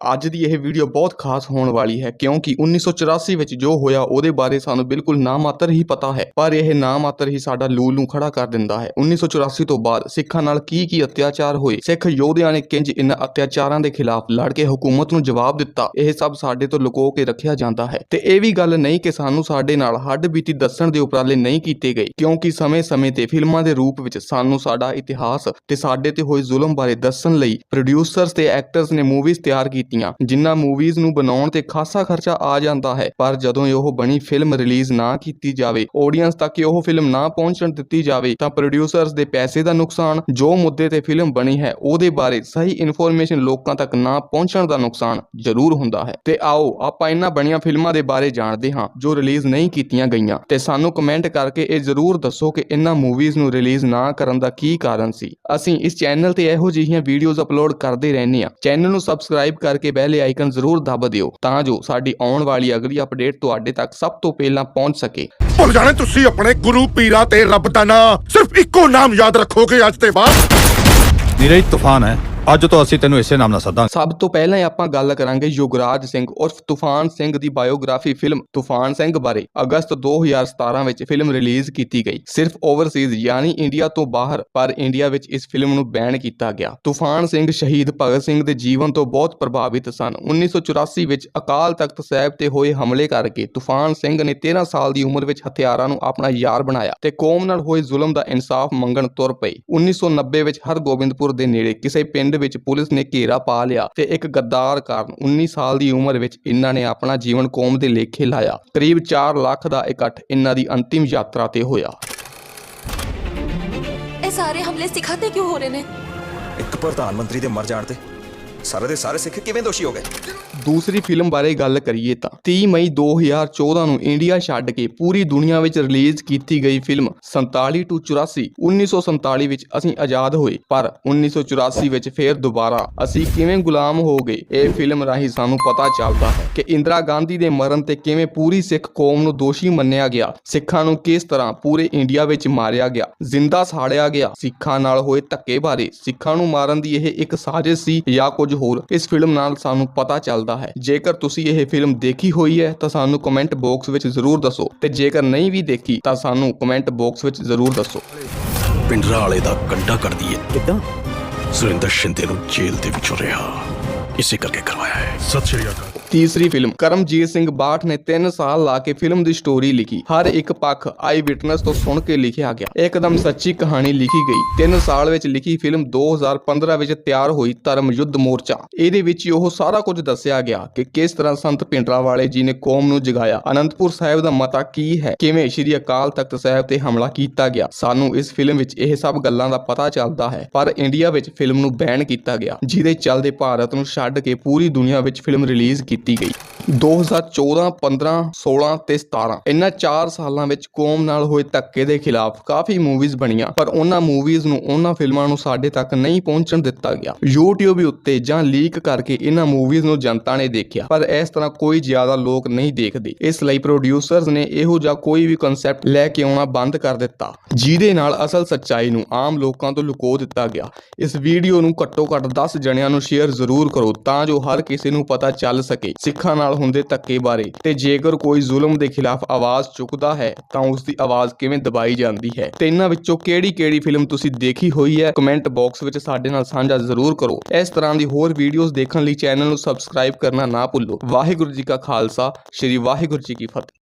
ਅੱਜ ਦੀ ਇਹ ਵੀਡੀਓ ਬਹੁਤ ਖਾਸ ਹੋਣ ਵਾਲੀ ਹੈ, ਕਿਉਂਕਿ 1984 ਵਿੱਚ ਜੋ ਹੋਇਆ ਉਹਦੇ ਬਾਰੇ ਸਾਨੂੰ ਬਿਲਕੁਲ ਨਾ ਮਾਤਰ ਹੀ ਪਤਾ ਹੈ, ਪਰ ਇਹ ਨਾ ਮਾਤਰ ਹੀ ਸਾਡਾ ਲੂਲ ਨੂੰ ਖੜਾ ਕਰ ਦਿੰਦਾ ਹੈ। 1984 ਤੋਂ ਬਾਅਦ ਸਿੱਖਾਂ ਨਾਲ ਕੀ ਕੀ ਅਤਿਆਚਾਰ ਹੋਏ? ਸਿੱਖ ਯੋਧਿਆਂ ਨੇ ਕਿੰਜ ਇਨ੍ਹਾਂ ਅਤਿਆਚਾਰਾਂ ਦੇ ਖਿਲਾਫ ਲੜ ਕੇ ਹਕੂਮਤ ਨੂੰ ਜਵਾਬ ਦਿੱਤਾ? ਇਹ ਸਭ ਸਾਡੇ ਤੋਂ ਲੁਕੋ ਕੇ ਰੱਖਿਆ ਜਾਂਦਾ ਹੈ। ਤੇ ਇਹ ਵੀ ਗੱਲ ਨਹੀਂ ਕਿ ਸਾਨੂੰ ਸਾਡੇ ਨਾਲ ਹੱਡ ਬੀਤੀ ਦੱਸਣ ਦੇ ਉਪਰਾਲੇ ਨਹੀਂ ਕੀਤੇ ਗਏ, ਕਿਉਂਕਿ ਸਮੇਂ-ਸਮੇਂ ਤੇ ਫਿਲਮਾਂ ਦੇ ਰੂਪ ਵਿੱਚ ਸਾਨੂੰ ਸਾਡਾ ਇਤਿਹਾਸ ਤੇ ਸਾਡੇ ਤੇ ਹੋਏ ਜ਼ੁਲਮ ਬਾਰੇ ਦੱਸਣ ਲਈ ਪ੍ਰੋਡਿਊਸਰਸ ਤੇ ਐਕਟਰਸ ਨੇ ਮੂਵੀਜ਼ ਤਿਆਰ ਕੀਤੀ ਕੀਤੀਆਂ ਜਿਨ੍ਹਾਂ ਮੂਵੀਜ਼ ਨੂੰ ਬਣਾਉਣ ਤੇ ਖਾਸਾ ਖਰਚਾ ਆ ਜਾਂਦਾ ਹੈ। ਪਰ ਜਦੋਂ ਉਹ ਬਣੀ ਫਿਲਮ ਰਿਲੀਜ਼ ਨਾ ਕੀਤੀ ਜਾਵੇ ਆਡੀਅנס ਤੱਕ ਉਹ ਫਿਲਮ ਨਾ ਪਹੁੰਚਣ ਦਿੱਤੀ ਜਾਵੇ, ਤਾਂ ਪ੍ਰੋਡਿਊਸਰਸ ਦੇ ਪੈਸੇ ਦਾ ਨੁਕਸਾਨ, ਜੋ ਮੁੱਦੇ ਤੇ ਫਿਲਮ ਬਣੀ ਹੈ, ਉਹਦੇ ਬਾਰੇ ਸਹੀ ਇਨਫੋਰਮੇਸ਼ਨ ਲੋਕਾਂ ਤੱਕ ਨਾ ਪਹੁੰਚਣ ਦਾ ਨੁਕਸਾਨ ਜ਼ਰੂਰ ਹੁੰਦਾ ਹੈ। ਤੇ ਆਓ, ਆਪਾਂ ਇਹਨਾਂ ਬਣੀਆਂ ਫਿਲਮਾਂ ਦੇ ਬਾਰੇ ਜਾਣਦੇ ਹਾਂ, ਜੋ ਰਿਲੀਜ਼ ਨਹੀਂ ਕੀਤੀਆਂ ਗਈਆਂ। ਤੇ ਸਾਨੂੰ ਕਮੈਂਟ ਕਰਕੇ ਇਹ ਜ਼ਰੂਰ ਦੱਸੋ ਕਿ ਇਹਨਾਂ ਮੂਵੀਜ਼ ਨੂੰ ਰਿਲੀਜ਼ ਨਾ ਕਰਨ ਦਾ ਕੀ ਕਾਰਨ ਸੀ। ਅਸੀਂ ਇਸ ਚੈਨਲ ਤੇ ਇਹੋ ਜਿਹੀਆਂ ਵੀਡੀਓਜ਼ ਅਪਲੋਡ ਕਰਦੇ ਰਹਿੰਦੇ ਹਾਂ। ਚੈਨਲ ਨੂੰ ਸਬਸਕ੍ਰਾਈਬ ਕਰ ਕਰਕੇ ਬੈਲ ਆਈਕਨ ਜ਼ਰੂਰ ਦਬਾ ਦਿਓ ਤਾਂ ਜੋ ਸਾਡੀ ਆਉਣ ਵਾਲੀ ਅਗਲੀ ਅਪਡੇਟ ਤੁਹਾਡੇ ਤੱਕ ਸਭ ਤੋਂ ਪਹਿਲਾਂ ਪਹੁੰਚ ਸਕੇ। ਭੁੱਲ ਜਾਣੇ ਤੁਸੀਂ ਆਪਣੇ ਗੁਰੂ ਪੀਰਾਂ ਤੇ ਰੱਬ ਦਾ ਨਾਂ ਸਿਰਫ ਇੱਕੋ ਨਾਮ ਯਾਦ ਰੱਖੋਗੇ ਅੱਜ ਤੇ ਬਾਅਦ। ਨੀਰਜ ਤੂਫਾਨ ਹੈ। ਅੱਜ ਤੋਂ ਅਸੀਂ ਤੈਨੂੰ ਇਸੇ ਨਾਮ ਨਾਲ ਸੱਦਾਂਗੇ। ਸਭ ਤੋਂ ਪਹਿਲਾਂ ਆਪਾਂ ਗੱਲ ਕਰਾਂਗੇ ਯੁਗਰਾਜ ਸਿੰਘ ਉਰਫ ਤੂਫਾਨ ਸਿੰਘ ਦੀ ਬਾਇਓਗ੍ਰਾਫੀ ਫਿਲਮ ਤੂਫਾਨ ਸਿੰਘ ਬਾਰੇ। ਅਗਸਤ 2017 ਵਿੱਚ ਫਿਲਮ ਰਿਲੀਜ਼ ਕੀਤੀ ਗਈ। ਸਿਰਫ ਓਵਰਸੀਜ਼ ਯਾਨੀ ਇੰਡੀਆ ਤੋਂ ਬਾਹਰ, ਪਰ ਇੰਡੀਆ ਵਿੱਚ ਇਸ ਫਿਲਮ ਨੂੰ ਬੈਨ ਕੀਤਾ ਗਿਆ। ਤੂਫਾਨ ਸਿੰਘ ਸ਼ਹੀਦ ਭਗਤ ਸਿੰਘ ਦੇ ਜੀਵਨ ਤੋਂ ਬਹੁਤ ਪ੍ਰਭਾਵਿਤ ਸਨ। 1984 ਵਿੱਚ ਅਕਾਲ ਤਖਤ ਸਾਹਿਬ ਤੇ ਹੋਏ ਹਮਲੇ ਕਰਕੇ ਤੂਫਾਨ ਸਿੰਘ ਨੇ 13 ਸਾਲ ਦੀ ਉਮਰ ਵਿੱਚ ਹਥਿਆਰਾਂ ਨੂੰ ਆਪਣਾ ਯਾਰ ਬਣਾਇਆ ਤੇ ਕੌਮ ਨਾਲ ਹੋਏ ਜ਼ੁਲਮ ਦਾ ਇਨਸਾਫ ਮੰਗਣ ਤੁਰ ਪਈ 1990 ਵਿੱਚ ਹਰਗੋਬਿੰਦਪੁਰ ਦੇ ਨੇੜੇ ਕਿਸੇ ਪਿੰਡ ਵਿੱਚ ਪੁਲਿਸ ਨੇ ਘੇਰਾ ਪਾ ਲਿਆ ਤੇ ਇੱਕ ਗੱਦਾਰ ਕਾਰਨ 19 ਸਾਲ ਦੀ ਉਮਰ ਵਿੱਚ ਇਹਨਾਂ ਨੇ ਆਪਣਾ ਜੀਵਨ ਕੌਮ ਦੇ ਲੇਖੇ ਲਾਇਆ। ਕਰੀਬ 4 ਲੱਖ ਦਾ ਇਕੱਠ ਇਹਨਾਂ ਦੀ ਅੰਤਿਮ ਯਾਤਰਾ ਤੇ ਹੋਇਆ। ਇਹ ਸਾਰੇ ਹਮਲੇ ਸਿੱਖਾਂ ਤੇ ਕਿਉਂ ਹੋ ਰਹੇ ਨੇ? ਇੱਕ ਪ੍ਰਧਾਨ ਮੰਤਰੀ ਦੇ ਮਰ ਜਾਣ ਤੇ ਸਾਰੇ ਦੇ ਸਾਰੇ ਸਿੱਖ ਕਿਵੇਂ ਦੋਸ਼ੀ ਹੋ ਗਏ? ਦੂਸਰੀ ਫਿਲਮ ਬਾਰੇ ਗੱਲ ਕਰੀਏ ਤਾਂ 30 ਮਈ 2014 ਨੂੰ ਇੰਡੀਆ ਛੱਡ ਕੇ ਪੂਰੀ ਦੁਨੀਆ ਵਿੱਚ ਰਿਲੀਜ਼ ਕੀਤੀ ਗਈ ਫਿਲਮ 47 ਟੂ 84 1947 ਵਿੱਚ ਅਸੀਂ ਆਜ਼ਾਦ ਹੋਏ, ਪਰ 1984 ਵਿੱਚ ਫੇਰ ਦੁਬਾਰਾ ਅਸੀਂ ਕਿਵੇਂ ਗੁਲਾਮ ਹੋ ਗਏ? ਇਹ ਫਿਲਮ ਰਾਹੀਂ ਸਾਨੂੰ ਪਤਾ ਚੱਲਦਾ ਹੈ ਕਿ ਇੰਦਰਾ ਗਾਂਧੀ ਦੇ ਮਰਨ ਤੇ ਕਿਵੇਂ ਪੂਰੀ ਸਿੱਖ ਕੌਮ ਨੂੰ ਦੋਸ਼ੀ ਮੰਨਿਆ ਗਿਆ। ਸਿੱਖਾਂ ਨੂੰ ਕਿਸ ਤਰ੍ਹਾਂ ਪੂਰੇ ਇੰਡੀਆ ਵਿੱਚ ਮਾਰਿਆ ਗਿਆ? ਜ਼ਿੰਦਾ ਸਾੜਿਆ ਗਿਆ ਸਿੱਖਾਂ ਨਾਲ ਹੋਏ ਧੱਕੇ ਬਾਰੇ। ਸਿੱਖਾਂ ਨੂੰ ਮਾਰਨ ਦੀ ਇਹ ਇੱਕ ਸਾਜ਼ਿਸ਼ ਸੀ ਜਾਂ ਕੁਝ ਹੋਰ ਇਸ ਫਿਲਮ ਨਾਲ ਸਾਨੂੰ ਪਤਾ ਚੱਲਦਾ ਹੈ? ਜੇਕਰ ਤੁਸੀਂ ਇਹ ਫਿਲਮ ਦੇਖੀ ਹੋਈ ਹੈ ਤਾਂ ਸਾਨੂੰ ਕਮੈਂਟ ਬਾਕਸ ਵਿੱਚ ਜ਼ਰੂਰ ਦੱਸੋ। ਤੇ ਜੇਕਰ ਨਹੀਂ ਵੀ ਦੇਖੀ ਤਾਂ ਸਾਨੂੰ ਕਮੈਂਟ ਬਾਕਸ ਵਿੱਚ ਜ਼ਰੂਰ ਦੱਸੋ। ਪਿੰਡਰਾ ਵਾਲੇ ਦਾ ਕੰਡਾ ਕਰ ਦਈਏ। ਕਿਦਾਂ? ਸੁਰਿੰਦਰ ਸ਼ਿੰਦੇ ਨੂੰ ਜੇਲ੍ਹ ਦੇ ਵਿੱਚੋਂ ਰਿਹਾ। ਇਸੇ ਕਰਕੇ ਕਰਵਾਇਆ ਹੈ। ਸਤਿ ਸ਼੍ਰੀ ਅਕਾਲ। ਤੀਸਰੀ ਫਿਲਮ, ਕਰਮਜੀਤ ਸਿੰਘ ਬਾਠ ਨੇ 3 ਸਾਲ ਲਾ ਕੇ ਫਿਲਮ ਦੀ ਸਟੋਰੀ ਲਿਖੀ। ਹਰ ਇੱਕ ਪੱਖ ਆਈ ਵਿਟਨੈਸ ਤੋਂ ਸੁਣ ਕੇ ਲਿਖਿਆ ਗਿਆ। ਇੱਕਦਮ ਸੱਚੀ ਕਹਾਣੀ ਲਿਖੀ ਗਈ। 3 ਸਾਲ ਵਿੱਚ ਲਿਖੀ ਫਿਲਮ 2015 ਵਿੱਚ ਤਿਆਰ ਹੋਈ ਧਰਮ ਯੁੱਧ ਮੋਰਚਾ। ਇਹਦੇ ਵਿੱਚ ਉਹ ਸਾਰਾ ਕੁਝ ਦੱਸਿਆ ਗਿਆ ਕਿ ਕਿਸ ਤਰ੍ਹਾਂ ਸੰਤ ਭਿੰਡਰਾਵਾਲੇ ਜੀ ਨੇ ਕੌਮ ਨੂੰ ਜਗਾਇਆ। ਅਨੰਦਪੁਰ ਸਾਹਿਬ ਦਾ ਮਤਾ ਕੀ ਹੈ? ਕਿਵੇਂ ਸ਼੍ਰੀ ਅਕਾਲ ਤਖਤ ਸਾਹਿਬ ਤੇ ਹਮਲਾ ਕੀਤਾ ਗਿਆ? ਸਾਨੂੰ ਇਸ ਫਿਲਮ ਵਿੱਚ ਇਹ ਸਭ ਗੱਲਾਂ ਦਾ ਪਤਾ ਚੱਲਦਾ ਹੈ। ਪਰ ਇੰਡੀਆ ਵਿੱਚ ਫਿਲਮ ਨੂੰ ਬੈਨ ਕੀਤਾ ਗਿਆ, ਜਿਹਦੇ ਚੱਲਦੇ ਭਾਰਤ ਨੂੰ ਛੱਡ ਕੇ ਪੂਰੀ ਦੁਨੀਆ ਵਿੱਚ ਫਿਲਮ ਰਿਲੀਜ਼ ਕੀਤੀ ਗਈ 2014 15 16 ਤੇ 17 ਇਹਨਾਂ 4 ਸਾਲਾਂ ਵਿੱਚ ਕੌਮ ਨਾਲ ਹੋਏ ਧੱਕੇ ਦੇ ਖਿਲਾਫ ਕਾਫੀ ਮੂਵੀਜ਼ ਬਣੀਆਂ, ਪਰ ਉਹਨਾਂ ਮੂਵੀਜ਼ ਨੂੰ ਉਹਨਾਂ ਫਿਲਮਾਂ ਨੂੰ ਸਾਡੇ ਤੱਕ ਨਹੀਂ ਪਹੁੰਚਣ ਦਿੱਤਾ ਗਿਆ। YouTube ਉੱਤੇ ਜਾਂ ਲੀਕ ਕਰਕੇ ਇਹਨਾਂ ਮੂਵੀਜ਼ ਨੂੰ ਜਨਤਾ ਨੇ ਦੇਖਿਆ, ਪਰ ਇਸ ਤਰ੍ਹਾਂ ਕੋਈ ਜ਼ਿਆਦਾ ਲੋਕ ਨਹੀਂ ਦੇਖਦੇ। ਇਸ ਲਈ ਪ੍ਰੋਡਿਊਸਰਸ ਨੇ ਇਹੋ ਜਿਹਾ ਕੋਈ ਵੀ ਕਨਸੈਪਟ ਲੈ ਕੇ ਆਉਣਾ ਬੰਦ ਕਰ ਦਿੱਤਾ, ਜਿਹਦੇ ਨਾਲ ਅਸਲ ਸੱਚਾਈ ਨੂੰ ਆਮ ਲੋਕਾਂ ਤੋਂ ਲੁਕੋ ਦਿੱਤਾ ਗਿਆ। ਇਸ ਵੀਡੀਓ ਨੂੰ ਘੱਟੋ ਘੱਟ 10 ਜਣਿਆਂ ਨੂੰ ਸ਼ੇਅਰ ਜ਼ਰੂਰ ਕਰੋ, ਤਾਂ ਜੋ ਹਰ ਕਿਸੇ ਨੂੰ ਪਤਾ ਚੱਲ ਸਕੇ। ਸਿੱਖਾਂ ਨਾਲ ਹੁੰਦੇ ਧੱਕੇ ਬਾਰੇ। ਤੇ ਜੇਕਰ ਕੋਈ ਜ਼ੁਲਮ ਦੇ ਖਿਲਾਫ ਆਵਾਜ਼ ਚੁੱਕਦਾ ਹੈ, ਤਾਂ ਉਸ ਦੀ ਆਵਾਜ਼ ਕਿਵੇਂ ਦਬਾਈ ਜਾਂਦੀ ਹੈ? ਤੇ ਇਹਨਾਂ ਵਿੱਚੋਂ ਕਿਹੜੀ ਕਿਹੜੀ ਫਿਲਮ ਤੁਸੀਂ ਦੇਖੀ ਹੋਈ ਹੈ? ਕਮੈਂਟ ਬਾਕਸ ਵਿੱਚ ਸਾਡੇ ਨਾਲ ਸਾਂਝਾ ਜ਼ਰੂਰ ਕਰੋ। ਇਸ ਤਰ੍ਹਾਂ ਦੀ ਹੋਰ ਵੀਡੀਓਜ਼ ਦੇਖਣ ਲਈ ਚੈਨਲ ਨੂੰ ਸਬਸਕ੍ਰਾਈਬ ਕਰਨਾ ਨਾ ਭੁੱਲੋ। ਵਾਹਿਗੁਰੂ ਜੀ ਕਾ ਖਾਲਸਾ, ਸ੍ਰੀ ਵਾਹਿਗੁਰੂ ਜੀ ਕੀ ਫਤਿਹ।